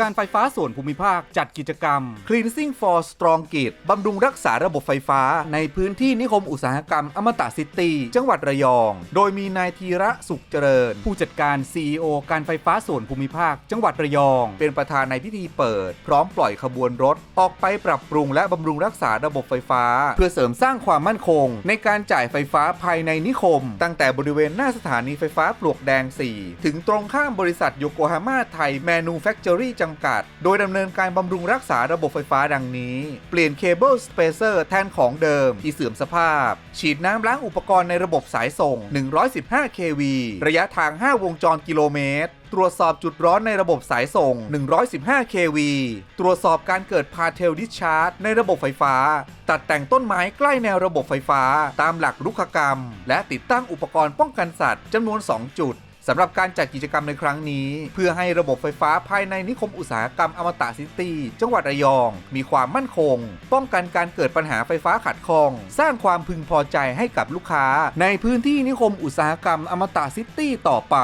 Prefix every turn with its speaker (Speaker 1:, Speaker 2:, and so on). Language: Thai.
Speaker 1: การไฟฟ้าส่วนภูมิภาคจัดกิจกรรม
Speaker 2: Cleansing for Strong Grid บำรุงรักษาระบบไฟฟ้า ในพื้นที่นิคมอุตสาหกรรมอมตะซิตี้จังหวัดระยอง โดยมีนายธีระสุขเจริญ
Speaker 1: ผู้จัดการ CEO การไฟฟ้าส่วนภูมิภาค จังหวัดระยอง
Speaker 2: เป็นประธานในพิธีเปิด พร้อมปล่อยขบวนรถ ออกไปปรับปรุงและบำรุงรักษาระบบไฟฟ้า เพื่อเสริมสร้างความมั่นคง ในการจ่ายไฟฟ้าภายในนิคม ตั้งแต่บริเวณหน้าสถานีไฟฟ้าปลวกแดง 4 ถึงตรงข้ามบริษัทโยโกฮาม่าไทยแมนูแฟคเจอรี่จำกัด โดยดำเนินการบำรุงรักษาระบบไฟฟ้าดังนี้ เปลี่ยนเคเบิลสเปเซอร์แทนของเดิม ที่เสื่อมสภาพ ฉีดน้ำล้างอุปกรณ์ในระบบสายส่ง 115 kV ระยะทาง 5 วงจรกิโลเมตรตรวจสอบจุดร้อนในระบบสายส่ง 115 kV ตรวจสอบการเกิดพาเทลดิชาร์จในระบบไฟฟ้า ตัดแต่งต้นไม้ใกล้แนวระบบไฟฟ้า ตามหลักรุกขกรรม และติดตั้งอุปกรณ์ป้องกันสัตว์จำนวน 2 จุด สำหรับการจัดกิจกรรมในครั้งนี้ เพื่อให้ระบบไฟฟ้าภายในนิคมอุตสาหกรรมอมตะซิตี้จังหวัดระยอง มีความมั่นคง ป้องกันการเกิดปัญหาไฟฟ้าขัดข้อง สร้างความพึงพอใจให้กับลูกค้า ในพื้นที่นิคมอุตสาหกรรมอมตะซิตี้ต่อไป